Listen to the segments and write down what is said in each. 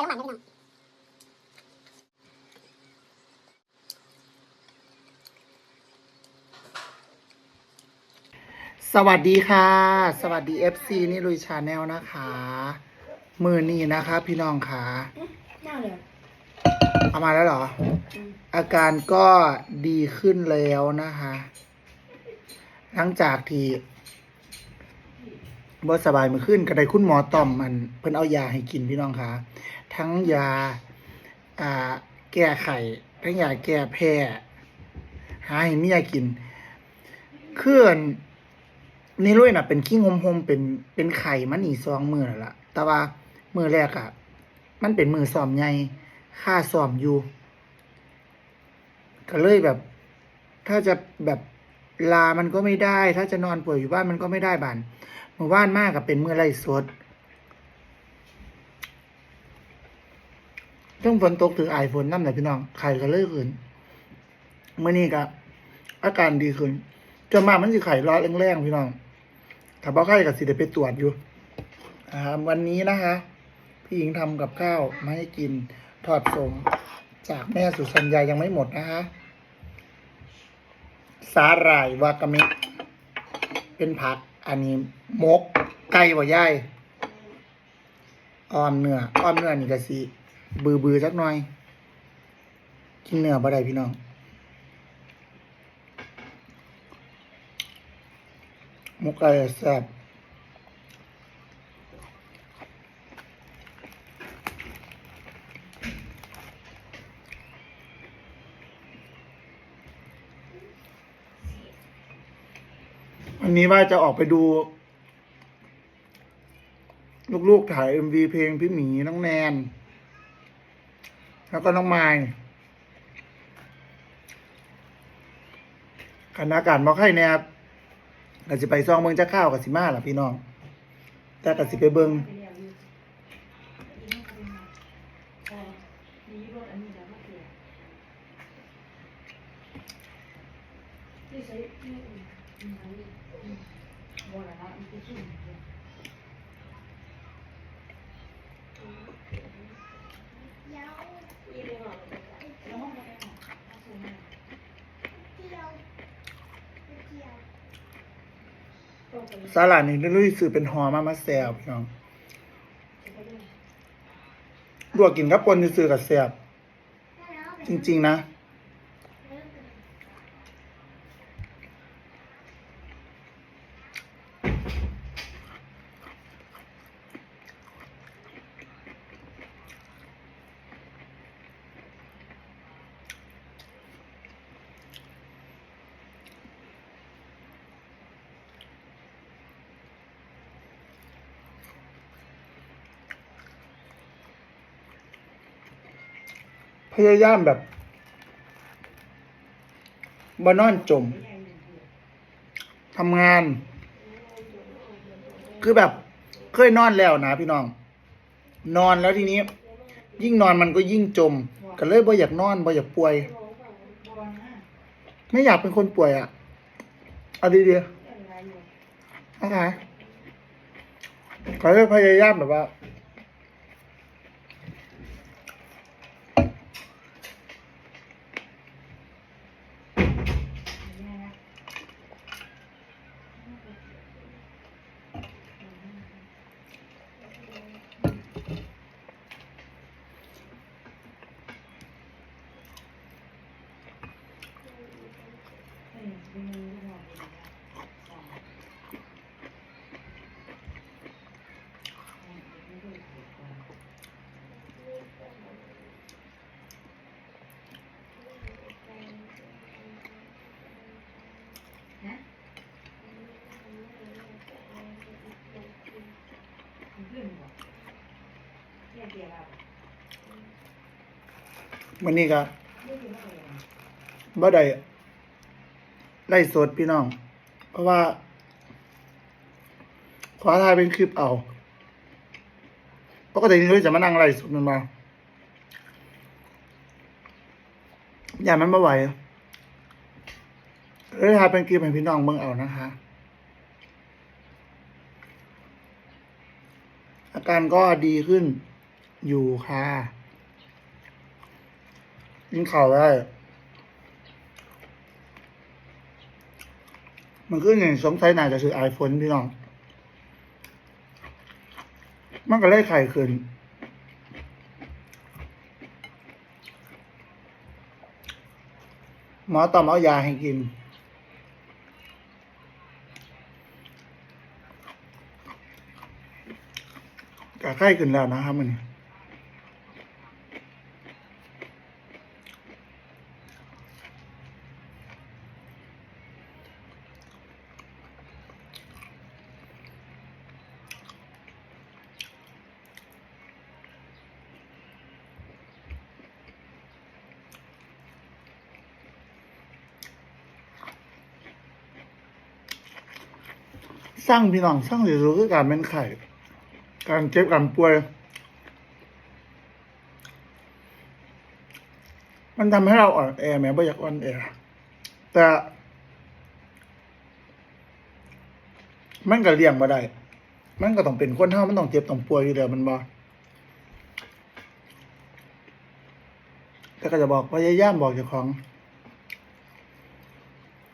ไปน้ำมันด้วยพี่น้องสวัสดีค่ะ สวัสดี FC นี่ลุยชาแนลนะคะ มือนี้นะคะ พี่น้องค่ะน่าเลยเอามาแล้วเหรอ อาการก็ดีขึ้นแล้วนะคะ หลังจากที่ บ่สบายมือขึ้นก็ได้คุณหมอต่อมมันเพิ่นเอายาให้กินพี่น้องคะทั้งยาอ่าแก้ไขทั้งยาแก้แพ้หาให้เมียกินเคลื่อนนี่ลุยน่ะ เป็นขี้งมหมเป็นเป็นไข่มันอีสองมือนั่นละแต่ว่ามือแรกอะมันเป็นมือซ้อมใหญ่ค่าซ้อมอยู่ ก็เลยแบบ ถ้าจะแบบลามันก็ไม่ได้ ถ้าจะนอนป่วยอยู่บ้านมันก็ไม่ได้บาน มื่อว่านมากกับเป็นเมื่อไรสดต้องฝนตกถึงอายฝนน้ำไหนพี่น้องไข่ก็เลยขึ้นเมื่อนี้ก็อาการดีขึ้นจะมามันสิไข่ร้อนแรงๆพี่น้องถ้าบ่ไข้กับสิเดไปตรวจอยู่วันนี้นะคะ พี่หญิงทำกับข้าวมาให้กินทอดสมจากแม่สุสัญญายังไม่หมดนะคะสาหร่ายวากาเมะเป็นผัก อันนี้มกไก่บ่ย่ายอ้อมเนื้ออ้อมเนื้อนี่ก็สิบือบือสักหน่อย กินเนื้อบ่ได้พี่น้องมกไก่แซ่บ วันนี้ว่าจะออกไปดู ลูกๆถ่ายเอ็มวีเพลงพี่หมีน้องแนน แล้วก็น้องไม้คณะการบอกให้แนบก็สิไปซองเบิ่งจะข้าวกับสิมาล่ะพี่น้อง แต่ก็สิไปเบิ่ง สาหร่ายนี่ลุยซื้อเป็นหอมามาแซ่บพี่น้องลวกกินกับปนซื้อกับแซบจริง ๆ นะ พ ยายามแบบบานอนจมทำงาน คือแบบเคยนอนแล้วนะพี่น้อง นอนแล้วทีนี้ ยิ่งนอนมันก็ยิ่งจม ก็เลยบ่อยากนอนบ่อยากป่วย ไม่อยากเป็นคนป่วยอะเอาดีๆนะคะขอให้พยายามแบบว่า วันนี้ก็บ่ได้ ไล่สดพี่น้อง เพราะว่า ขอถ่ายเป็นคลิปเอาปกตินี่เราจะมานั่งไล่สดมันมาอย่ามันไม่ไหวเลยถ่ายเป็นคลิปให้พี่น้องเบิ่งเอานะคะอาการก็ดีขึ้นอยู่ค่ะกินข่าวได้ มันก็อย่างสงสัยน่าจะซื้อไอโฟนพี่น้อง มันก็เลยไข่ขึ้นหมอต่อมเอายาให้กินก็ไข้ขึ้นแล้วนะครับมัน สร้างพี่น้องสร้างสิรู้คือการเป็นไข่การเจ็บการป่วย มันทำให้เราอ่อนแอแม้ไม่อยากอ่อนแอแต่มันก็เลี่ยงมาได้ มันก็ต้องเป็นคนเท่ามันต้องเจ็บต้องป่วยอยู่แล้วมันบ่แต่ก็จะบอกพยายามบอกเจ้าของ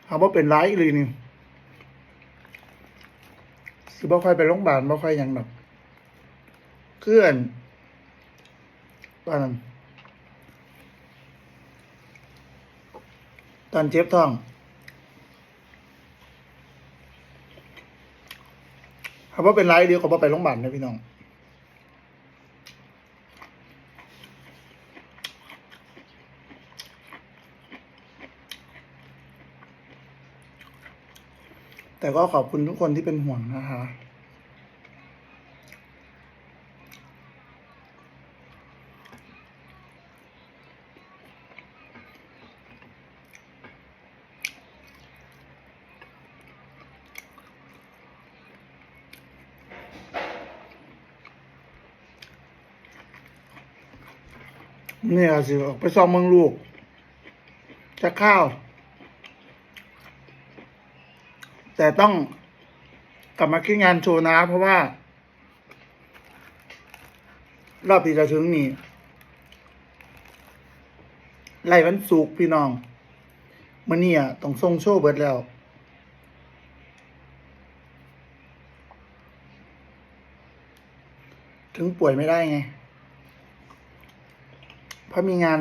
หาว่าเป็นร้ายอีหลีนี่ คือบ่ค่อยไปโรงพยาบาลบ่ค่อยหยังดอกเคลื่อนตอนนั้นตอนเจ็บท้องเขาว่าเป็นไรเดียวเขาบ่ไปโรงพยาบาลนะพี่น้อง แต่ก็ขอบคุณทุกคนที่เป็นห่วงนะคะ เนี่ยสิออกไปซ้อมเมืองลูก จะข้าว แต่ต้องกลับมาคิดงานโชว์นะ เพราะว่า รอบที่จะถึงนี่ไล่วันสุกพี่น้องมื่อนี้อะต้องส่งโชว์เบิดแล้ว ถึงป่วยไม่ได้ไง เพราะมีงาน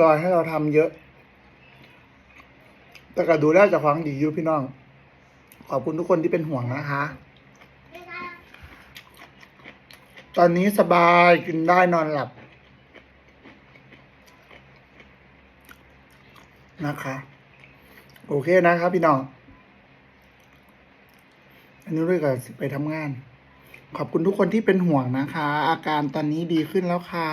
รอให้เราทำเยอะ แต่ก็ดูแลจากฟังดีอยู่พี่น้อง ขอบคุณทุกคนที่เป็นห่วงนะคะ ตอนนี้สบายกินได้นอนหลับ นะคะ โอเคนะครับพี่น้อง อันนี้ด้วยกับไปทำงาน ขอบคุณทุกคนที่เป็นห่วงนะคะ อาการตอนนี้ดีขึ้นแล้วค่ะ